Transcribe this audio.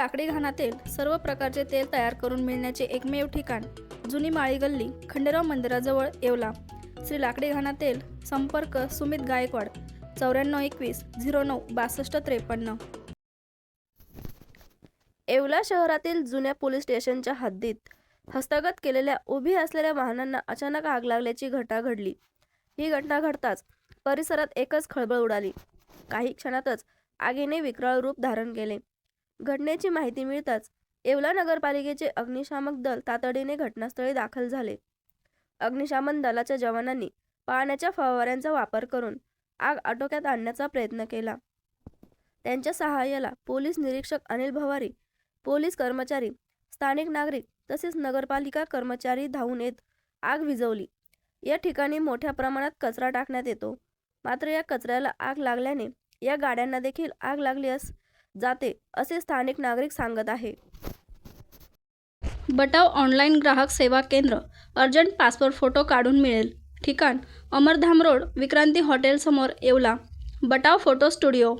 लाकडी घाणातील सर्व प्रकारचे तेल तयार करून मिळण्याचे एकमेव ठिकाण जुनी माळी गल्ली खंडेराव मंदिराजवळ येवला. श्री लाकडी घाणा तेल संपर्क सुमित गायकवाड चौऱ्याण्णव एकवीस झिरो नऊ बासष्ट त्रेपन्न. येवला शहरातील जुन्या पोलीस स्टेशनच्या हद्दीत हस्तगत केलेल्या उभी असलेल्या वाहनांना अचानक आग लागल्याची घटना घडली. ही घटना घडताच परिसरात एकच खळबळ उडाली. काही क्षणातच आगीने विकराळ रूप धारण केले. घटनेची माहिती मिळताच येवला नगरपालिकेचे अग्निशामक दल तातडीने घटनास्थळी दाखल झाले. अग्निशामन दलाच्या जवानांनी पाण्याच्या फवाऱ्यांचा वापर करून आग आटोक्यात आणण्याचा प्रयत्न केला. त्यांच्या सहाय्याला पोलीस निरीक्षक अनिल भवारी पोलीस कर्मचारी स्थानिक नागरिक तसेच नगरपालिका कर्मचारी धावून येत आग विझवली. या ठिकाणी मोठ्या प्रमाणात कचरा टाकण्यात येतो. मात्र या कचऱ्याला आग लागल्याने या गाड्यांना देखील आग लागली अस जाते असे स्थानिक नागरिक सांगत आहे. बटाव ऑनलाईन ग्राहक सेवा केंद्र अर्जंट पासपोर्ट फोटो काढून मिळेल. ठिकाण अमरधाम रोड विक्रांती हॉटेलसमोर येवला. Batav photo studio.